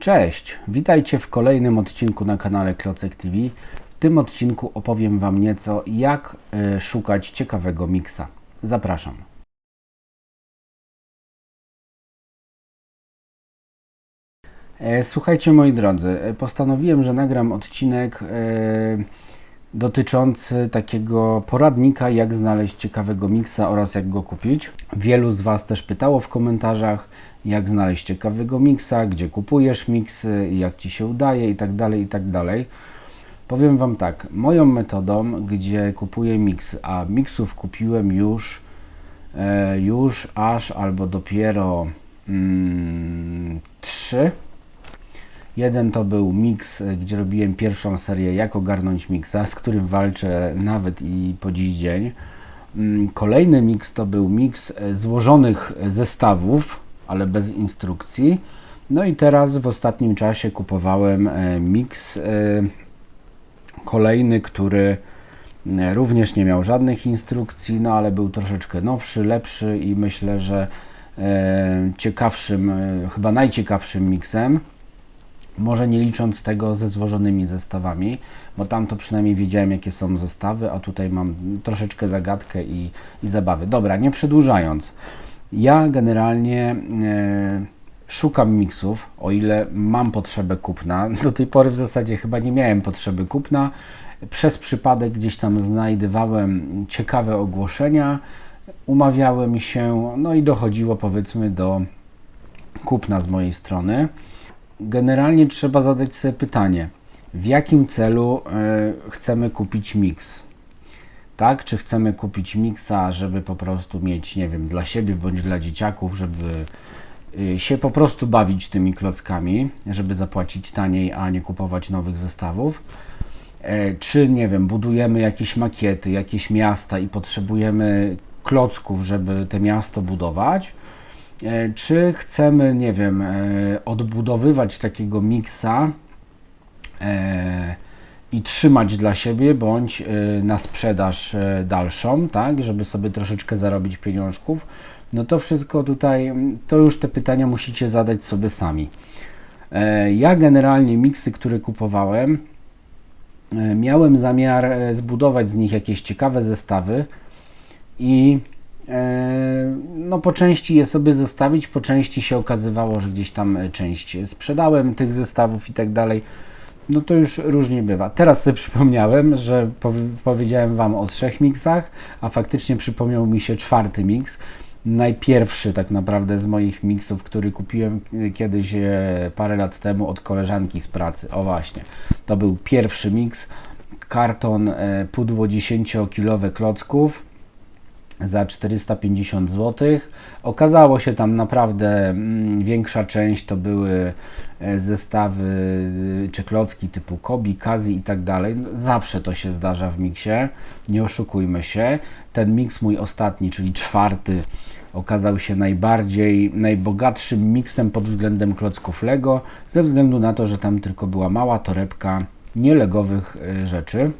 Cześć, witajcie w kolejnym odcinku na kanale Klocek TV. W tym odcinku opowiem Wam nieco, jak y, szukać ciekawego miksa. Zapraszam. E, Słuchajcie moi drodzy, e, postanowiłem, że nagram odcinek e, dotyczący takiego poradnika, jak znaleźć ciekawego miksa oraz jak go kupić. Wielu z Was też pytało w komentarzach, jak znaleźć ciekawego miksa, gdzie kupujesz miksy, jak Ci się udaje i tak dalej, i tak. Powiem Wam tak, moją metodą, gdzie kupuję miksy, a miksów kupiłem już, e, już aż albo dopiero mm. Jeden to był mix, e, gdzie robiłem pierwszą serię Jak ogarnąć miksa, z którym walczę nawet i po dziś dzień. Mm, Kolejny mix to był mix e, złożonych zestawów, ale bez instrukcji. No i teraz w ostatnim czasie kupowałem e, mix e, kolejny, który e, również nie miał żadnych instrukcji, no ale był troszeczkę nowszy, lepszy i myślę, że ciekawszym, chyba najciekawszym miksem. Może nie licząc tego ze złożonymi zestawami, bo tam to przynajmniej wiedziałem, jakie są zestawy, a tutaj mam troszeczkę zagadkę i, i zabawy. Dobra, nie przedłużając. Ja generalnie e, szukam miksów, o ile mam potrzebę kupna. Do tej pory w zasadzie chyba nie miałem potrzeby kupna. Przez przypadek gdzieś tam znajdowałem ciekawe ogłoszenia, umawiałem się, no i dochodziło powiedzmy do kupna z mojej strony. Generalnie trzeba zadać sobie pytanie, w jakim celu e, chcemy kupić miks? Tak? Czy chcemy kupić miksa, żeby po prostu mieć, nie wiem, dla siebie bądź dla dzieciaków, żeby y, się po prostu bawić tymi klockami, żeby zapłacić taniej, a nie kupować nowych zestawów? E, Czy, nie wiem, budujemy jakieś makiety, jakieś miasta i potrzebujemy klocków, żeby te miasto budować? E, Czy chcemy, nie wiem, e, odbudowywać takiego miksa i trzymać dla siebie, bądź e, na sprzedaż e, dalszą, tak, żeby sobie troszeczkę zarobić pieniążków? No to wszystko tutaj, mm, to już te pytania musicie zadać sobie sami. E, Ja generalnie miksy, które kupowałem, e, miałem zamiar e, zbudować z nich jakieś ciekawe zestawy i no po części je sobie zostawić, po części się okazywało, że gdzieś tam część sprzedałem tych zestawów i tak dalej. No to już różnie bywa. Teraz sobie przypomniałem, że powi- powiedziałem Wam o trzech miksach, a faktycznie przypomniał mi się czwarty miks. Najpierwszy tak naprawdę z moich miksów, który kupiłem kiedyś e, parę lat temu od koleżanki z pracy. O właśnie, to był pierwszy miks. Karton, e, pudło 10-kilowe klocków za 450 zł. Okazało się tam naprawdę mm, większa część to były e, zestawy y, czy klocki typu Kobi, Kazi i tak dalej. No, Zawsze to się zdarza w miksie, nie oszukujmy się. Ten miks mój ostatni, czyli czwarty, okazał się najbardziej, najbogatszym miksem pod względem klocków Lego, ze względu na to, że tam tylko była mała torebka nielegowych y, rzeczy.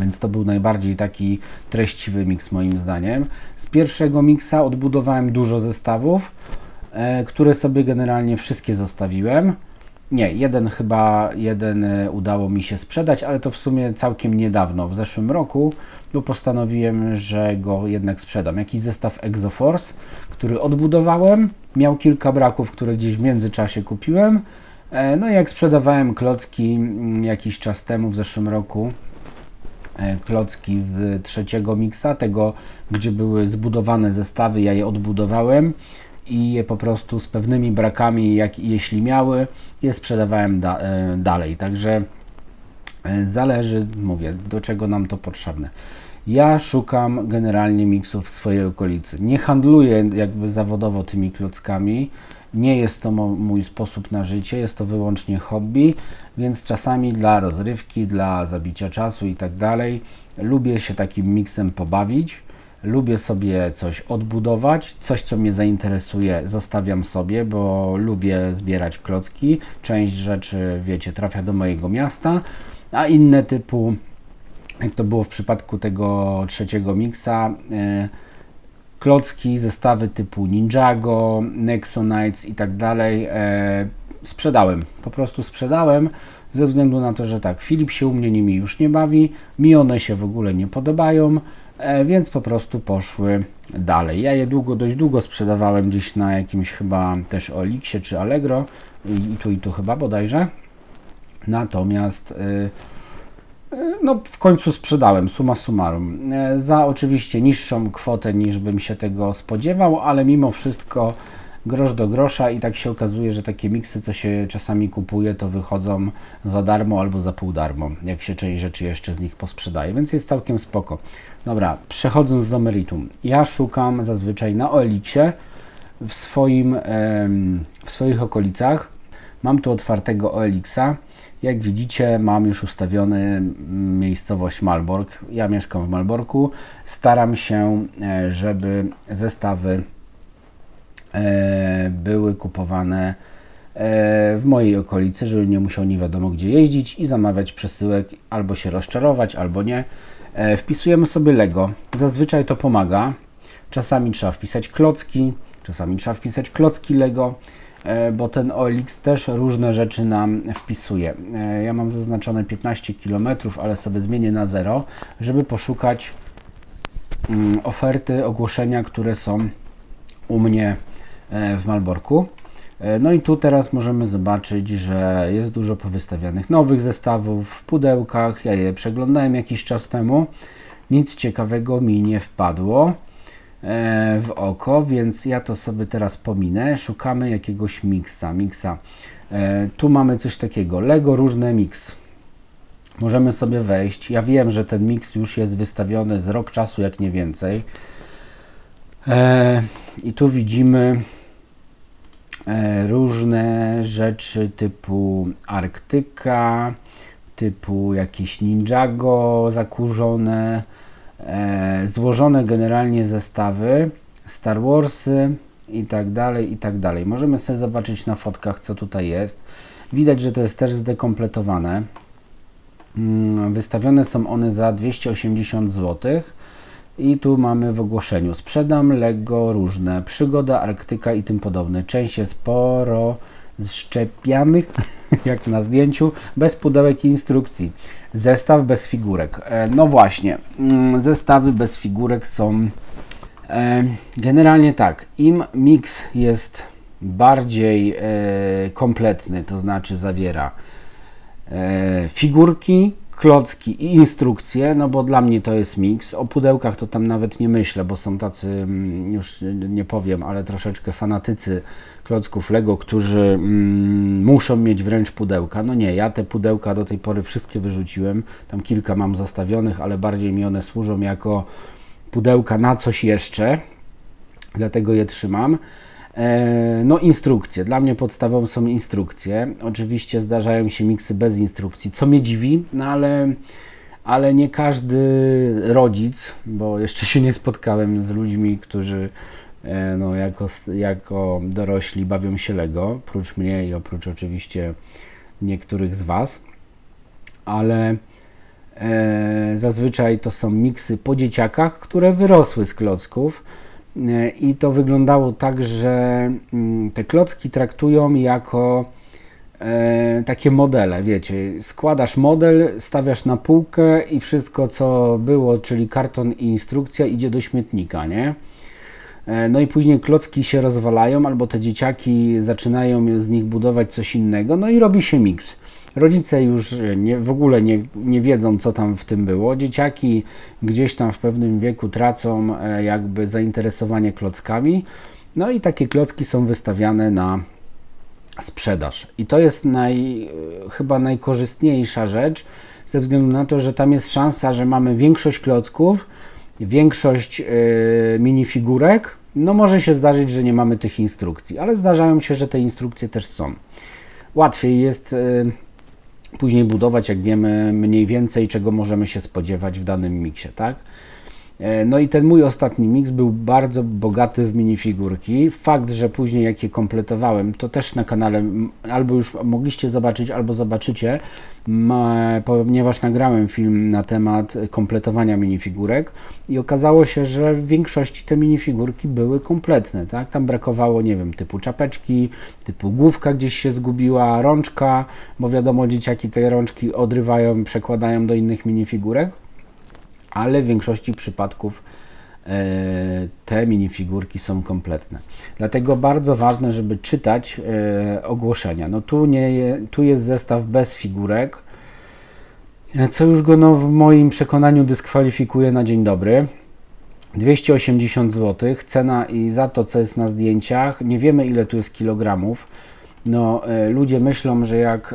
Więc to był najbardziej taki treściwy miks moim zdaniem. Z pierwszego miksa odbudowałem dużo zestawów, e, które sobie generalnie wszystkie zostawiłem. Nie, jeden chyba, jeden e, udało mi się sprzedać, ale to w sumie całkiem niedawno, w zeszłym roku, bo postanowiłem, że go jednak sprzedam. Jakiś zestaw Exoforce, który odbudowałem, miał kilka braków, które gdzieś w międzyczasie kupiłem. E, No i jak sprzedawałem klocki mm, jakiś czas temu, w zeszłym roku, klocki z trzeciego miksa, tego gdzie były zbudowane zestawy, ja je odbudowałem i je po prostu z pewnymi brakami, jak jeśli miały, je sprzedawałem da, e, dalej. Także e, zależy, mówię, do czego nam to potrzebne. Ja szukam generalnie miksów w swojej okolicy. Nie handluję jakby zawodowo tymi klockami. Nie jest to mój sposób na życie, jest to wyłącznie hobby, więc czasami dla rozrywki, dla zabicia czasu i tak dalej, lubię się takim miksem pobawić. Lubię sobie coś odbudować, coś co mnie zainteresuje, zostawiam sobie, bo lubię zbierać klocki. Część rzeczy, wiecie, trafia do mojego miasta, a inne typu jak to było w przypadku tego trzeciego miksa, e, klocki, zestawy typu Ninjago, Nexonites i tak dalej. e, sprzedałem. Po prostu sprzedałem ze względu na to, że tak, Filip się u mnie nimi już nie bawi, mi one się w ogóle nie podobają, e, więc po prostu poszły dalej. Ja je długo, dość długo sprzedawałem gdzieś na jakimś chyba też Olixie czy Allegro i tu i tu chyba bodajże. Natomiast y, no, w końcu sprzedałem, suma summarum. E, Za oczywiście niższą kwotę niż bym się tego spodziewał, ale mimo wszystko grosz do grosza i tak się okazuje, że takie miksy, co się czasami kupuje, to wychodzą za darmo albo za pół darmo, jak się część rzeczy jeszcze z nich posprzedaje, więc jest całkiem spoko. Dobra, przechodząc do meritum. Ja szukam zazwyczaj na Olixie w, swoim, w swoich okolicach. Mam tu otwartego OLX-a. Jak widzicie, mam już ustawiony miejscowość Malbork. Ja mieszkam w Malborku. Staram się, e, żeby zestawy e, były kupowane e, w mojej okolicy, żeby nie musiał nie wiadomo gdzie jeździć i zamawiać przesyłek, albo się rozczarować, albo nie. Wpisujemy sobie Lego. Zazwyczaj to pomaga. Czasami trzeba wpisać klocki, czasami trzeba wpisać klocki Lego, bo ten OLX też różne rzeczy nam wpisuje. E, Ja mam zaznaczone 15 km, ale sobie zmienię na 0, żeby poszukać mm, oferty, ogłoszenia, które są u mnie e, w Malborku. E, No i tu teraz możemy zobaczyć, że jest dużo powystawianych nowych zestawów w pudełkach. Ja je przeglądałem jakiś czas temu. Nic ciekawego mi nie wpadło e, w oko, więc ja to sobie teraz pominę. Szukamy jakiegoś miksa. miksa. E, Tu mamy coś takiego. Lego różne mix. Możemy sobie wejść. Ja wiem, że ten miks już jest wystawiony z rok czasu, jak nie więcej. E, I tu widzimy e, różne rzeczy typu Arktyka, typu jakieś Ninjago zakurzone, e, złożone generalnie zestawy, Star Warsy i tak dalej, i tak dalej. Możemy sobie zobaczyć na fotkach, co tutaj jest. Widać, że to jest też zdekompletowane. Mm, Wystawione są one za 280 zł. I tu mamy w ogłoszeniu sprzedam Lego różne, przygoda, Arktyka i tym podobne. Część jest sporo zszczepianych, jak na zdjęciu, bez pudełek i instrukcji. Zestaw bez figurek. E, No właśnie, mm, zestawy bez figurek są e, generalnie tak. Im miks jest bardziej e, kompletny, to znaczy zawiera figurki, klocki i instrukcje, no bo dla mnie to jest miks. O pudełkach to tam nawet nie myślę, bo są tacy, mm, już nie powiem, ale troszeczkę fanatycy klocków Lego, którzy mm, muszą mieć wręcz pudełka. No nie, ja te pudełka do tej pory wszystkie wyrzuciłem. Tam kilka mam zostawionych, ale bardziej mi one służą jako pudełka na coś jeszcze, dlatego je trzymam. E, No, instrukcje. Dla mnie podstawą są instrukcje. Oczywiście zdarzają się miksy bez instrukcji, co mnie dziwi, no ale, ale nie każdy rodzic, bo jeszcze się nie spotkałem z ludźmi, którzy e, no, jako, jako dorośli bawią się Lego, oprócz mnie i oprócz oczywiście niektórych z Was, ale e, zazwyczaj to są miksy po dzieciakach, które wyrosły z klocków. I to wyglądało tak, że mm, te klocki traktują jako e, takie modele, wiecie, składasz model, stawiasz na półkę i wszystko co było, czyli karton i instrukcja idzie do śmietnika, nie? E, No i później klocki się rozwalają, albo te dzieciaki zaczynają z nich budować coś innego, no i robi się miks. Rodzice już nie, w ogóle nie, nie wiedzą, co tam w tym było. Dzieciaki gdzieś tam w pewnym wieku tracą e, jakby zainteresowanie klockami. No i takie klocki są wystawiane na sprzedaż. I to jest naj, chyba najkorzystniejsza rzecz, ze względu na to, że tam jest szansa, że mamy większość klocków, większość yy, minifigurek. No może się zdarzyć, że nie mamy tych instrukcji, ale zdarzają się, że te instrukcje też są. Łatwiej jest yy, później budować, jak wiemy mniej więcej, czego możemy się spodziewać w danym miksie, tak? E, No i ten mój ostatni miks był bardzo bogaty w minifigurki. Fakt, że później jak je kompletowałem, to też na kanale albo już mogliście zobaczyć, albo zobaczycie, ponieważ nagrałem film na temat kompletowania minifigurek i okazało się, że w większości te minifigurki były kompletne, tak? Tam brakowało, nie wiem, typu czapeczki, typu główka gdzieś się zgubiła, rączka, bo wiadomo, dzieciaki te rączki odrywają, przekładają do innych minifigurek ale w większości przypadków e, te minifigurki są kompletne. Dlatego bardzo ważne, żeby czytać e, ogłoszenia. No tu, nie, tu jest zestaw bez figurek, co już go no, w moim przekonaniu dyskwalifikuje na dzień dobry. 280 zł, cena i za to, co jest na zdjęciach. Nie wiemy, ile tu jest kilogramów. No, e, ludzie myślą, że jak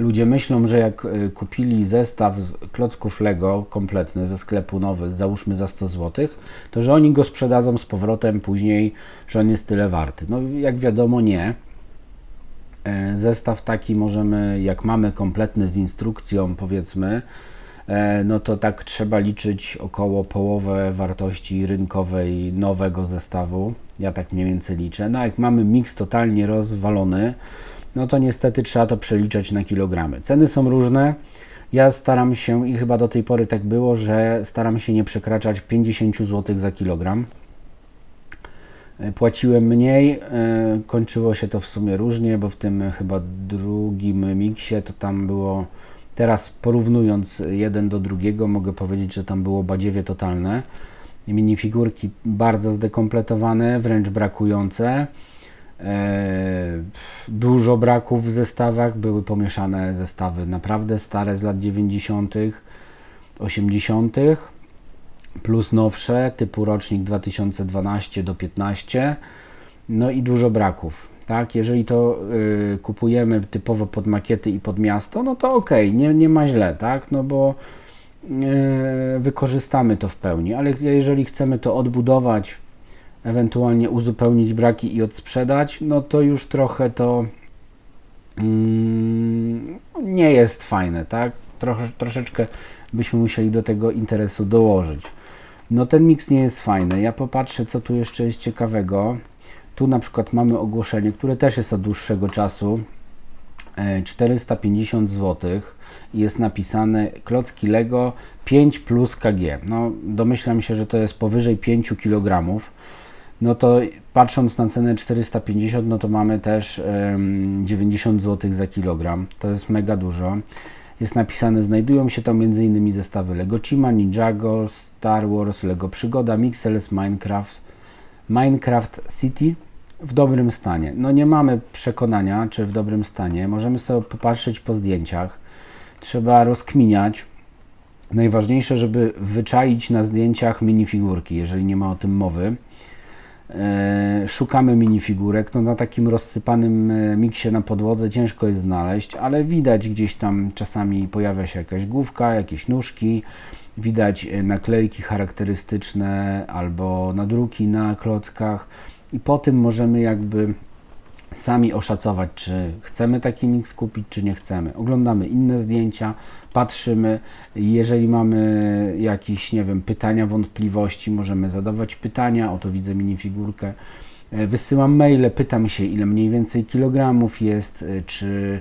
Ludzie myślą, że jak y, kupili zestaw klocków Lego kompletny ze sklepu nowy, załóżmy za 100 zł, to że oni go sprzedadzą z powrotem później, że on jest tyle warty. No jak wiadomo nie. E, Zestaw taki możemy, jak mamy kompletny z instrukcją powiedzmy, e, no to tak trzeba liczyć około połowę wartości rynkowej nowego zestawu. Ja tak mniej więcej liczę. No a jak mamy miks totalnie rozwalony, no to niestety trzeba to przeliczać na kilogramy. Ceny są różne. Ja staram się i chyba do tej pory tak było, że staram się nie przekraczać 50 zł za kilogram. E, Płaciłem mniej, e, kończyło się to w sumie różnie, bo w tym chyba drugim miksie to tam było, teraz porównując jeden do drugiego, mogę powiedzieć, że tam było badziewie totalne. Minifigurki bardzo zdekompletowane, wręcz brakujące. E, Dużo braków w zestawach, były pomieszane zestawy naprawdę stare z lat 90., 80., plus nowsze, typu rocznik 2012 do 15. No i dużo braków. Tak, jeżeli to y, kupujemy typowo pod makiety i pod miasto, no to ok, nie, nie ma źle, tak, no bo y, wykorzystamy to w pełni, ale jeżeli chcemy to odbudować, ewentualnie uzupełnić braki i odsprzedać, no to już trochę to mm, nie jest fajne, tak? Trosz, troszeczkę byśmy musieli do tego interesu dołożyć. No ten miks nie jest fajny. Ja popatrzę, co tu jeszcze jest ciekawego. Tu na przykład mamy ogłoszenie, które też jest od dłuższego czasu. E, 450 zł i jest napisane klocki Lego 5 plus KG. No domyślam się, że to jest powyżej 5 kg. No to patrząc na cenę 450, no to mamy też em, 90 zł za kilogram. To jest mega dużo. Jest napisane, znajdują się tam m.in. zestawy Lego Chima, Ninjago, Star Wars, Lego Przygoda, Mixels, Minecraft, Minecraft City w dobrym stanie. No nie mamy przekonania, czy w dobrym stanie. Możemy sobie popatrzeć po zdjęciach. Trzeba rozkminiać. Najważniejsze, żeby wyczaić na zdjęciach minifigurki, jeżeli nie ma o tym mowy. E, szukamy minifigurek. No na takim rozsypanym e, miksie na podłodze ciężko jest znaleźć, ale widać gdzieś tam czasami pojawia się jakaś główka, jakieś nóżki, widać e, naklejki charakterystyczne albo nadruki na klockach i po tym możemy jakby sami oszacować, czy chcemy taki miks kupić, czy nie chcemy. Oglądamy inne zdjęcia, patrzymy. Jeżeli mamy jakieś, nie wiem, pytania, wątpliwości, możemy zadawać pytania. Oto widzę minifigurkę. E, Wysyłam maile, pytam się, ile mniej więcej kilogramów jest, e, czy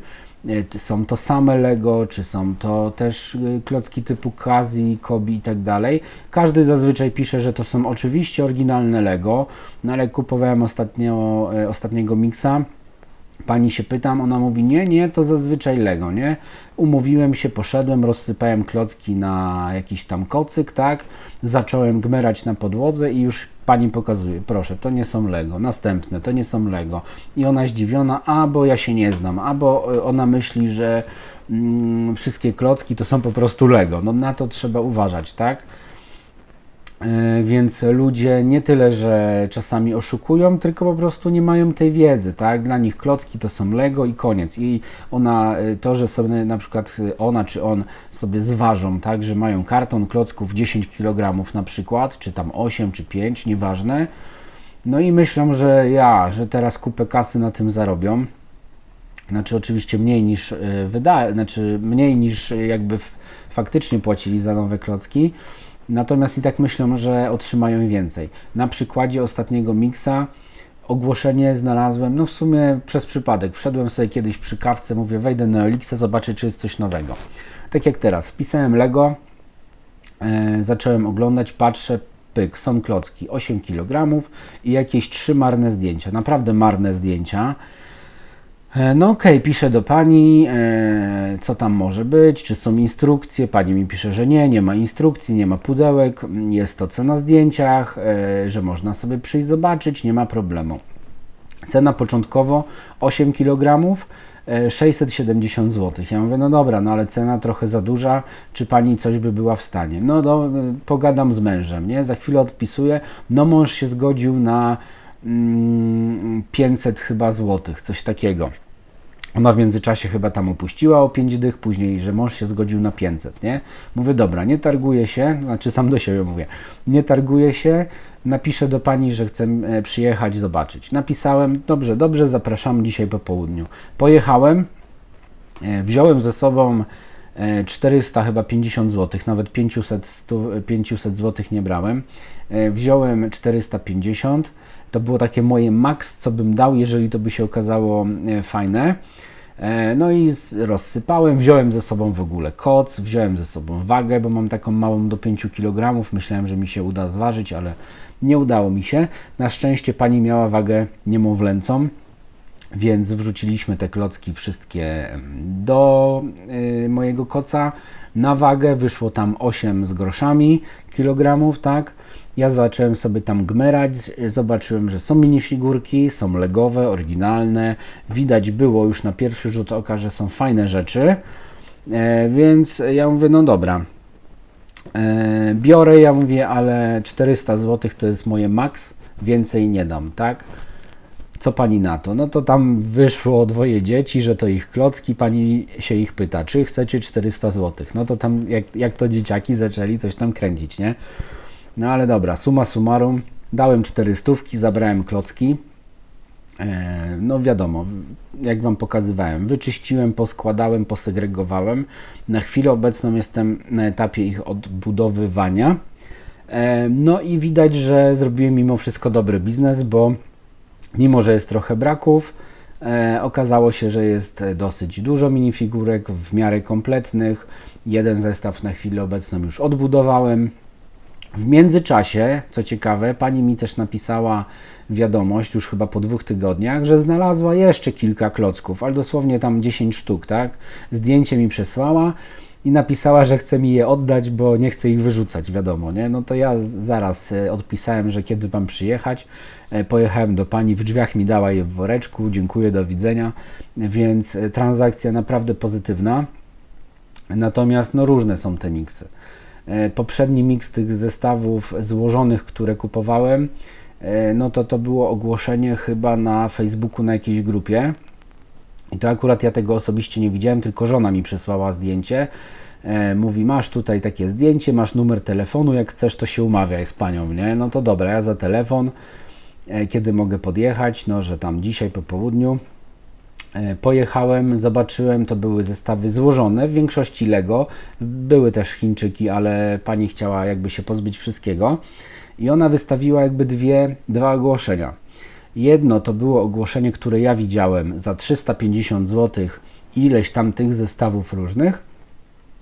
są to same Lego, czy są to też e, klocki typu Kazi, Kobi i tak dalej. Każdy zazwyczaj pisze, że to są oczywiście oryginalne Lego, no ale kupowałem ostatnio, e, ostatniego miksa. Pani się pytam, ona mówi, nie, nie, to zazwyczaj Lego, nie? Umówiłem się, poszedłem, rozsypałem klocki na jakiś tam kocyk, tak? Zacząłem gmerać na podłodze i już pani pokazuje, proszę, to nie są Lego, następne, to nie są Lego. I ona zdziwiona, a bo ja się nie znam, albo y, ona myśli, że mm, wszystkie klocki to są po prostu Lego. No na to trzeba uważać, tak? E, Więc ludzie nie tyle, że czasami oszukują, tylko po prostu nie mają tej wiedzy, tak? Dla nich klocki to są Lego i koniec. I ona, e, to, że sobie na przykład e, ona czy on sobie zważą, tak? Że mają karton klocków 10 kg na przykład, czy tam 8 czy 5, nieważne. No i myślą, że ja, że teraz kupę kasy na tym zarobią. Znaczy oczywiście mniej niż wyda, znaczy mniej niż jakby faktycznie płacili za nowe klocki natomiast i tak myślą, że otrzymają więcej. Na przykładzie ostatniego miksa ogłoszenie znalazłem, no w sumie przez przypadek. Wszedłem sobie kiedyś przy kawce, mówię, wejdę na Elixa, zobaczę, czy jest coś nowego. Tak jak teraz, wpisałem Lego, e, zacząłem oglądać, patrzę, pyk, są klocki, 8 kg i jakieś trzy marne zdjęcia, naprawdę marne zdjęcia. E, No okej, piszę do pani, e, co tam może być, czy są instrukcje. Pani mi pisze, że nie, nie ma instrukcji, nie ma pudełek, jest to co na zdjęciach, e, że można sobie przyjść zobaczyć, nie ma problemu. Cena początkowo 8 kg, e, 670 zł. Ja mówię, no dobra, no ale cena trochę za duża, czy pani coś by była w stanie? No do, pogadam z mężem, nie? Za chwilę odpisuję, no mąż się zgodził na 500 chyba złotych, coś takiego. Ona w międzyczasie chyba tam opuściła o 5 dych, później, że mąż się zgodził na 500, nie? Mówię, dobra, nie targuję się, znaczy sam do siebie mówię, nie targuję się, napiszę do pani, że chcę e, przyjechać, zobaczyć. Napisałem, dobrze, dobrze, zapraszam dzisiaj po południu. Pojechałem, e, wziąłem ze sobą e, 400 chyba 50 zł, nawet 500, stu, 500 zł nie brałem. E, Wziąłem 450, to było takie moje max, co bym dał, jeżeli to by się okazało e, fajne. E, No i rozsypałem, wziąłem ze sobą w ogóle koc, wziąłem ze sobą wagę, bo mam taką małą do 5 kg. Myślałem, że mi się uda zważyć, ale nie udało mi się. Na szczęście pani miała wagę niemowlęcą, więc wrzuciliśmy te klocki wszystkie do y, mojego koca. Na wagę wyszło tam 8 z groszami kilogramów, tak? Ja zacząłem sobie tam gmerać, zobaczyłem, że są minifigurki, są legowe, oryginalne. Widać było już na pierwszy rzut oka, że są fajne rzeczy. E, więc ja mówię, no dobra, E, biorę, ja mówię, ale 400 zł to jest moje maks, więcej nie dam, tak? Co pani na to? No to tam wyszło dwoje dzieci, że to ich klocki, pani się ich pyta, czy chcecie 400 zł? No to tam, jak, jak to dzieciaki zaczęli coś tam kręcić, nie? No ale dobra, suma summarum, dałem 400, zabrałem klocki. E, No wiadomo, jak Wam pokazywałem, wyczyściłem, poskładałem, posegregowałem. Na chwilę obecną jestem na etapie ich odbudowywania. E, No i widać, że zrobiłem mimo wszystko dobry biznes, bo mimo, że jest trochę braków, e, okazało się, że jest dosyć dużo minifigurek w miarę kompletnych. Jeden zestaw na chwilę obecną już odbudowałem. W międzyczasie, co ciekawe, pani mi też napisała wiadomość już chyba po dwóch tygodniach, że znalazła jeszcze kilka klocków, ale dosłownie tam 10 sztuk, tak? Zdjęcie mi przesłała i napisała, że chce mi je oddać, bo nie chce ich wyrzucać, wiadomo, nie? No to ja zaraz e, odpisałem, że kiedy mam przyjechać. E, Pojechałem do pani, w drzwiach mi dała je w woreczku, dziękuję, do widzenia, więc e, transakcja naprawdę pozytywna. Natomiast no różne są te miksy. E, Poprzedni miks tych zestawów złożonych, które kupowałem, e, no to to było ogłoszenie chyba na Facebooku na jakiejś grupie. I to akurat ja tego osobiście nie widziałem, tylko żona mi przesłała zdjęcie. E, mówi, masz tutaj takie zdjęcie, masz numer telefonu, jak chcesz, to się umawiaj z panią, nie? No to dobra, ja za telefon, kiedy mogę podjechać, no że tam dzisiaj po południu. E, Pojechałem, zobaczyłem, to były zestawy złożone, w większości Lego. Były też Chińczyki, ale pani chciała jakby się pozbyć wszystkiego. I ona wystawiła jakby dwie, dwa ogłoszenia. Jedno to było ogłoszenie, które ja widziałem za 350 zł, ileś tam tych zestawów różnych.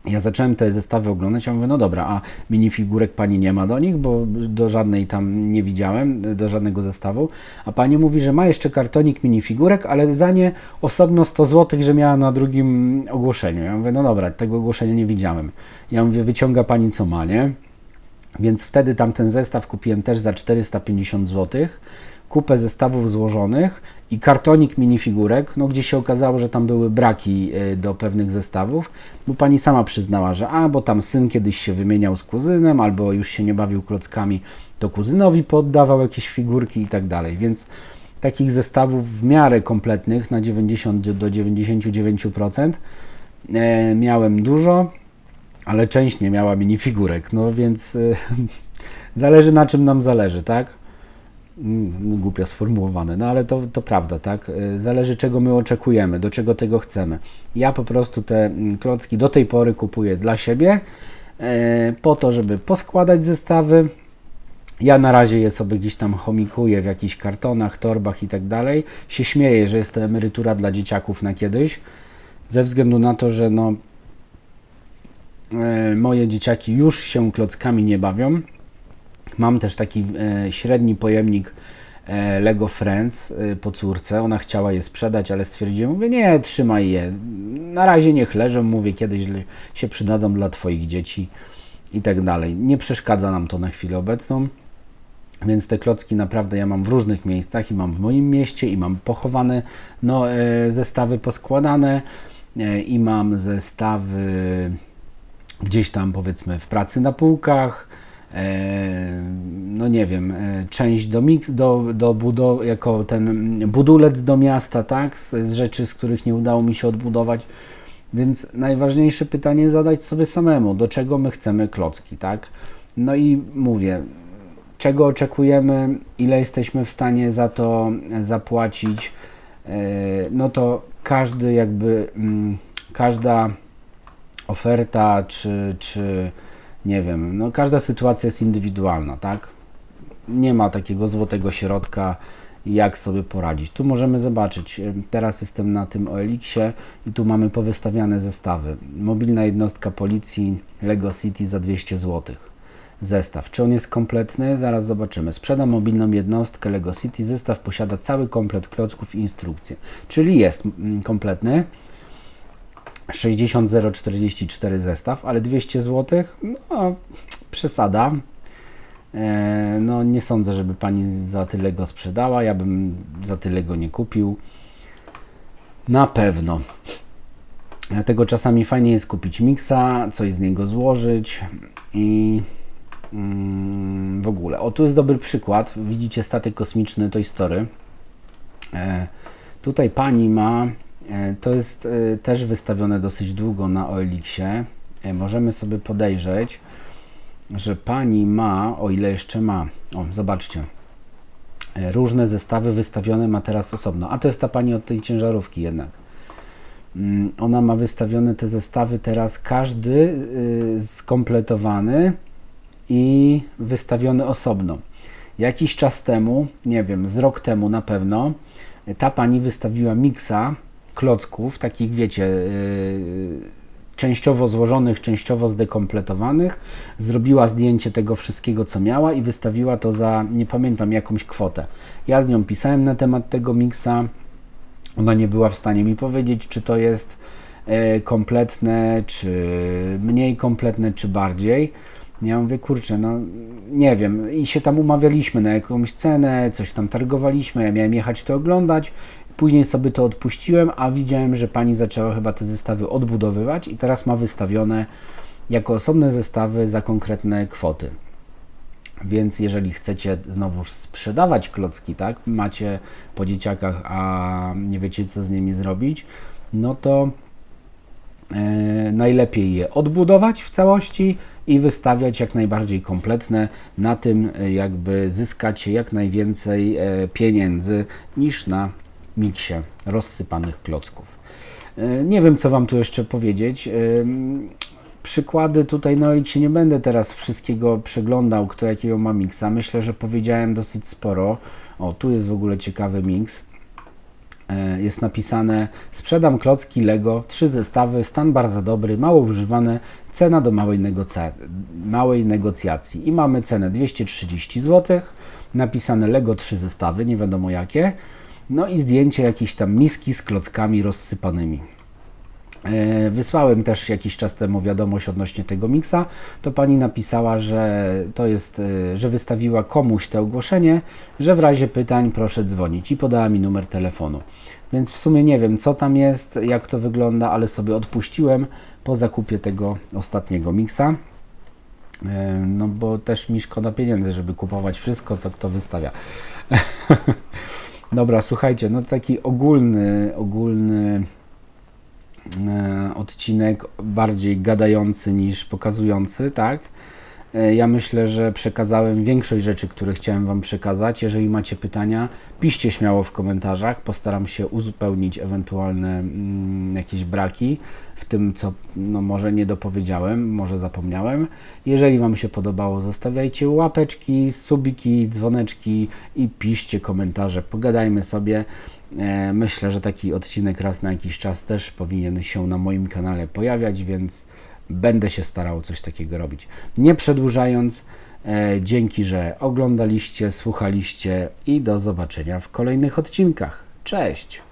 Ja zacząłem te zestawy oglądać, ja mówię, no dobra, a minifigurek pani nie ma do nich, bo do żadnej tam nie widziałem, do żadnego zestawu. A pani mówi, że ma jeszcze kartonik minifigurek, ale za nie osobno 100 zł, że miała na drugim ogłoszeniu. Ja mówię, no dobra, tego ogłoszenia nie widziałem. Ja mówię, wyciąga pani co ma, nie? Więc wtedy tamten zestaw kupiłem też za 450 zł. Kupę zestawów złożonych i kartonik minifigurek, no gdzie się okazało, że tam były braki y, do pewnych zestawów, bo pani sama przyznała, że a, bo tam syn kiedyś się wymieniał z kuzynem, albo już się nie bawił klockami, to kuzynowi poddawał jakieś figurki i tak dalej. Więc takich zestawów w miarę kompletnych na 90 do 99% e, miałem dużo ale część nie miała minifigurek, no więc y, zależy na czym nam zależy, tak? Mm, głupio sformułowane, no ale to, to prawda, tak? Y, Zależy czego my oczekujemy, do czego tego chcemy. Ja po prostu te mm, klocki do tej pory kupuję dla siebie, e, po to, żeby poskładać zestawy. Ja na razie je sobie gdzieś tam chomikuję w jakichś kartonach, torbach i tak dalej. Się śmieję, że jest to emerytura dla dzieciaków na kiedyś, ze względu na to, że no, e, moje dzieciaki już się klockami nie bawią. Mam też taki e, średni pojemnik e, Lego Friends e, po córce. Ona chciała je sprzedać, ale stwierdziłem, mówię, nie, trzymaj je. Na razie niech leżą, mówię, kiedyś się przydadzą dla Twoich dzieci i tak dalej. Nie przeszkadza nam to na chwilę obecną. Więc te klocki naprawdę ja mam w różnych miejscach i mam w moim mieście i mam pochowane no, zestawy poskładane i mam zestawy gdzieś tam powiedzmy w pracy na półkach, no nie wiem, e, część do mix, do, do budow- jako ten budulec do miasta, tak, z, z rzeczy, z których nie udało mi się odbudować. Więc najważniejsze pytanie zadać sobie samemu, do czego my chcemy klocki, tak? No i mówię, czego oczekujemy, ile jesteśmy w stanie za to zapłacić, e, no to każdy jakby, mm, każda oferta, czy, czy nie wiem, no każda sytuacja jest indywidualna, tak? Nie ma takiego złotego środka, jak sobie poradzić. Tu możemy zobaczyć, teraz jestem na tym OLX-ie i tu mamy powystawiane zestawy. Mobilna jednostka policji Lego City za 200 zł. Zestaw. Czy on jest kompletny? Zaraz zobaczymy. Sprzedam mobilną jednostkę Lego City. Zestaw posiada cały komplet klocków i instrukcje. Czyli jest mm, kompletny. 60044 zestaw, ale 200 zł? No, przesada. E, no, nie sądzę, żeby pani za tyle go sprzedała. Ja bym za tyle go nie kupił. Na pewno. Dlatego czasami fajnie jest kupić miksa, coś z niego złożyć i mm, w ogóle. O, tu jest dobry przykład. Widzicie statek kosmiczny Toy Story. E, tutaj pani ma, e, to jest e, też wystawione dosyć długo na OLX-ie. E, możemy sobie podejrzeć, że pani ma, o ile jeszcze ma, o zobaczcie, e, różne zestawy wystawione ma teraz osobno. A to jest ta pani od tej ciężarówki jednak. Mm, Ona ma wystawione te zestawy teraz każdy y, skompletowany i wystawiony osobno. Jakiś czas temu, nie wiem, z rok temu na pewno, ta pani wystawiła miksa klocków, takich wiecie, y, częściowo złożonych, częściowo zdekompletowanych. Zrobiła zdjęcie tego wszystkiego, co miała i wystawiła to za, nie pamiętam, jakąś kwotę. Ja z nią pisałem na temat tego miksa. Ona nie była w stanie mi powiedzieć, czy to jest e, kompletne, czy mniej kompletne, czy bardziej. Ja mówię, kurczę, no nie wiem. I się tam umawialiśmy na jakąś cenę, coś tam targowaliśmy, ja miałem jechać to oglądać. Później sobie to odpuściłem, a widziałem, że pani zaczęła chyba te zestawy odbudowywać i teraz ma wystawione jako osobne zestawy za konkretne kwoty. Więc jeżeli chcecie znowu sprzedawać klocki, tak, macie po dzieciakach, a nie wiecie co z nimi zrobić, no to e, najlepiej je odbudować w całości i wystawiać jak najbardziej kompletne. Na tym e, jakby zyskacie jak najwięcej e, pieniędzy niż na miksie rozsypanych klocków. E, Nie wiem, co Wam tu jeszcze powiedzieć. Ym, Przykłady tutaj na Elixie nie będę teraz wszystkiego przeglądał, kto jakiego ma miksa. Myślę, że powiedziałem dosyć sporo. O, tu jest w ogóle ciekawy miks. E, Jest napisane: Sprzedam klocki Lego, trzy zestawy, stan bardzo dobry, mało używane, cena do małej, negocja- małej negocjacji. I mamy cenę 230 zł. Napisane Lego, trzy zestawy, nie wiadomo jakie. No i zdjęcie jakiejś tam miski z klockami rozsypanymi. E, Wysłałem też jakiś czas temu wiadomość odnośnie tego miksa. To pani napisała, że to jest, e, że wystawiła komuś to ogłoszenie, że w razie pytań proszę dzwonić i podała mi numer telefonu. Więc w sumie nie wiem, co tam jest, jak to wygląda, ale sobie odpuściłem po zakupie tego ostatniego miksa. E, No bo też mi szkoda pieniędzy, żeby kupować wszystko, co kto wystawia. Dobra, słuchajcie, no taki ogólny, ogólny e, odcinek, bardziej gadający niż pokazujący, tak? E, Ja myślę, że przekazałem większość rzeczy, które chciałem Wam przekazać. Jeżeli macie pytania, piszcie śmiało w komentarzach. Postaram się uzupełnić ewentualne mm, jakieś braki w tym, co no, może nie dopowiedziałem, może zapomniałem. Jeżeli Wam się podobało, zostawiajcie łapeczki, subiki, dzwoneczki i piszcie komentarze. Pogadajmy sobie. E, Myślę, że taki odcinek raz na jakiś czas też powinien się na moim kanale pojawiać, więc będę się starał coś takiego robić. Nie przedłużając, e, dzięki, że oglądaliście, słuchaliście i do zobaczenia w kolejnych odcinkach. Cześć!